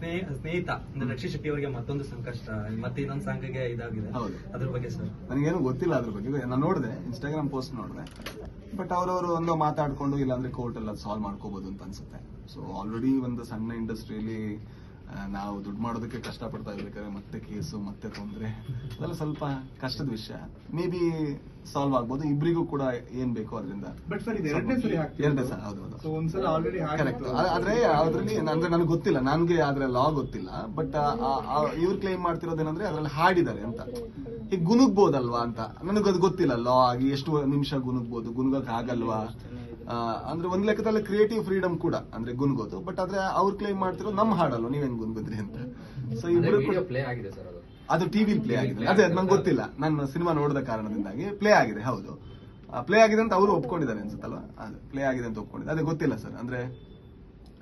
ಸ್ನೇಹ ಸ್ನೇಹಿತ ಅಂದ್ರೆ ರಕ್ಷಿತ್ ಶೆಟ್ಟಿ ಅವರಿಗೆ ಮತ್ತೊಂದು ಸಂಕಷ್ಟ ಮತ್ತೆ ಇನ್ನೊಂದು ಸಾಂಗ್ಗೆ ಇದಾಗಿದೆ. ಹೌದು. ಅದ್ರ ಬಗ್ಗೆ ಸರ್ ನನಗೇನು ಗೊತ್ತಿಲ್ಲ ಅದ್ರ ಬಗ್ಗೆ. ನಾನು ನೋಡಿದೆ ಇನ್ಸ್ಟಾಗ್ರಾಮ್ ಪೋಸ್ಟ್ ನೋಡಿದೆ. ಬಟ್ ಅವರವರು ಒಂದು ಮಾತಾಡ್ಕೊಂಡು ಇಲ್ಲಾಂದ್ರೆ ಕೋರ್ಟ್ ಎಲ್ಲ ಸಾಲ್ವ್ ಮಾಡ್ಕೋಬಹುದು ಅಂತ ಅನ್ಸುತ್ತೆ. ಸೊ ಆಲ್ರೆಡಿ ಒಂದು ಸಣ್ಣ ಇಂಡಸ್ಟ್ರಿಯಲ್ಲಿ ನಾವು ದುಡ್ಡು ಮಾಡೋದಕ್ಕೆ ಕಷ್ಟಪಡ್ತಾ ಇರ್ಬೇಕಾದ್ರೆ ಮತ್ತೆ ಕೇಸು ಮತ್ತೆ ತೊಂದರೆ ಅದೆಲ್ಲ ಸ್ವಲ್ಪ ಕಷ್ಟದ ವಿಷಯ. ಮೇ ಬಿ ಸಾಲ್ವ್ ಆಗ್ಬೋದು. ಇಬ್ರಿಗೂ ಕೂಡ ಏನ್ ಬೇಕು ಅದರಿಂದ ಎರಡನೇ ಸಲ ಹೌದು ಹೌದು. ಆದ್ರೆ ಅದ್ರಲ್ಲಿ ಅಂದ್ರೆ ನನಗೆ ಗೊತ್ತಿಲ್ಲ. ನನ್ಗೆ ಆದ್ರೆ ಲಾ ಗೊತ್ತಿಲ್ಲ. ಬಟ್ ಇವ್ರು ಕ್ಲೈಮ್ ಮಾಡ್ತಿರೋದೇನಂದ್ರೆ ಅದ್ರಲ್ಲಿ ಹಾಡಿದ್ದಾರೆ ಅಂತ. ಈಗ ಗುನುಗ್ಬೋದಲ್ವಾ ಅಂತ. ನನಗೆ ಅದು ಗೊತ್ತಿಲ್ಲ. ಲಾ ಆಗಿ ಎಷ್ಟು ನಿಮಿಷ ಗುನುಗ್ಬೋದು ಗುನುಗಕ್ ಆಗಲ್ವಾ? ಅಂದ್ರೆ ಒಂದ್ ಲೆಕ್ಕದಲ್ಲಿ ಕ್ರಿಯೇಟಿವ್ ಫ್ರೀಡಮ್ ಕೂಡ ಅಂದ್ರೆ ಗುನ್ಗೋದು ಬಟ್ ಆದ್ರೆ ಅವ್ರು ಕ್ಲೇಮ್ ಮಾಡ್ತಿರೋ ನಮ್ ಹಾಡಲ್ಲ ನೀವ್ ಹೆಂಗ್ ಗುನ್ಗುದ್ರಿ ಅಂತ. ಸೊ ಇಬ್ರು ಪ್ಲೇ ಆಗಿದೆ ಸರ್ ಅದು. ಟಿವಿ ಪ್ಲೇ ಆಗಿದೆ. ಅದೇ ನಂಗೆ ಗೊತ್ತಿಲ್ಲ. ನಾನು ಸಿನಿಮಾ ನೋಡಿದ ಕಾರಣದಿಂದಾಗಿ ಪ್ಲೇ ಆಗಿದೆ ಹೌದು. ಪ್ಲೇ ಆಗಿದೆ ಅಂತ ಅವರು ಒಪ್ಕೊಂಡಿದ್ದಾರೆ ಅನ್ಸುತ್ತಲ್ವಾ? ಅದು ಪ್ಲೇ ಆಗಿದೆ ಅಂತ ಒಪ್ಕೊಂಡಿದ್ದಾರೆ. ಅದೇ ಗೊತ್ತಿಲ್ಲ ಸರ್. ಅಂದ್ರೆ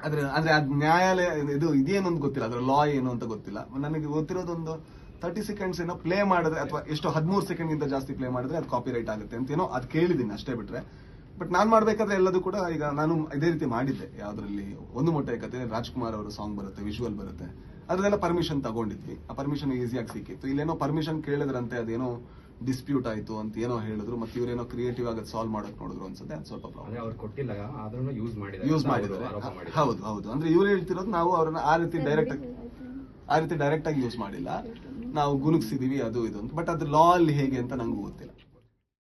ಅದ್ರ ಅಂದ್ರೆ ಅದ್ ನ್ಯಾಯಾಲಯ ಇದು ಇದೇನು ಅಂತ ಗೊತ್ತಿಲ್ಲ. ಅದ್ರ ಲಾ ಏನು ಅಂತ ಗೊತ್ತಿಲ್ಲ. ನನಗೆ ಗೊತ್ತಿರೋದೊಂದು ತರ್ಟಿ ಸೆಕೆಂಡ್ಸ್ ಏನೋ ಪ್ಲೇ ಮಾಡಿದ್ರೆ ಅಥವಾ ಎಷ್ಟು ಹದಿಮೂರು ಸೆಕೆಂಡ್ ಗಿಂತ ಜಾಸ್ತಿ ಪ್ಲೇ ಮಾಡಿದ್ರೆ ಅದು ಕಾಪಿ ರೈಟ್ ಆಗುತ್ತೆ ಅಂತ ಏನೋ ಅದು ಕೇಳಿದ್ದೀನಿ ಅಷ್ಟೇ ಬಿಟ್ರೆ. ಬಟ್ ನಾನು ಮಾಡಬೇಕಾದ್ರೆ ಎಲ್ಲದೂ ಕೂಡ ಈಗ ನಾನು ಇದೇ ರೀತಿ ಮಾಡಿದ್ದೆ. ಯಾವ್ದ್ರಲ್ಲಿ ಒಂದು ಮೊಟ್ಟೆ ಕತೆ ರಾಜ್ಕುಮಾರ್ ಅವರ ಸಾಂಗ್ ಬರುತ್ತೆ ವಿಜುವಲ್ ಬರುತ್ತೆ. ಅದ್ರಲ್ಲೆಲ್ಲ ಪರ್ಮಿಷನ್ ತಗೊಂಡಿದ್ವಿ. ಆ ಪರ್ಮಿಷನ್ ಈಸಿಯಾಗಿ ಸಿಕ್ಕಿತ್ತು. ಇಲ್ಲೇನೋ ಪರ್ಮಿಷನ್ ಕೇಳಿದ್ರಂತೆ ಅದೇನೋ ಡಿಸ್ಪ್ಯೂಟ್ ಆಯ್ತು ಅಂತ ಏನೋ ಹೇಳಿದ್ರು ಮತ್ತೆ ಇವರೇನೋ ಕ್ರಿಯೇಟಿವ್ ಆಗಿ ಸಾಲ್ವ್ ಮಾಡಕ್ ನೋಡಿದ್ರು ಅನ್ಸುತ್ತೆ ಅದು ಸ್ವಲ್ಪ ಪ್ರಾಬ್ಲಮ್ ಯೂಸ್ ಮಾಡಿದ್ರು ಮಾಡಿದ್ದಾರೆ. ಹೌದು ಹೌದು. ಅಂದ್ರೆ ಇವ್ರು ಹೇಳ್ತಿರೋದು ನಾವು ಅವ್ರನ್ನ ಆ ರೀತಿ ಡೈರೆಕ್ಟ್ ಆಗಿ ಆ ರೀತಿ ಡೈರೆಕ್ಟ್ ಆಗಿ ಯೂಸ್ ಮಾಡಿಲ್ಲ. ನಾವು ಗುನುಗ್ಸಿದೀವಿ ಅದು ಇದು ಅಂತ. ಬಟ್ ಅದು ಲಾ ಅಲ್ಲಿ ಹೇಗೆ ಅಂತ ನಂಗೂ ಗೊತ್ತಿಲ್ಲ.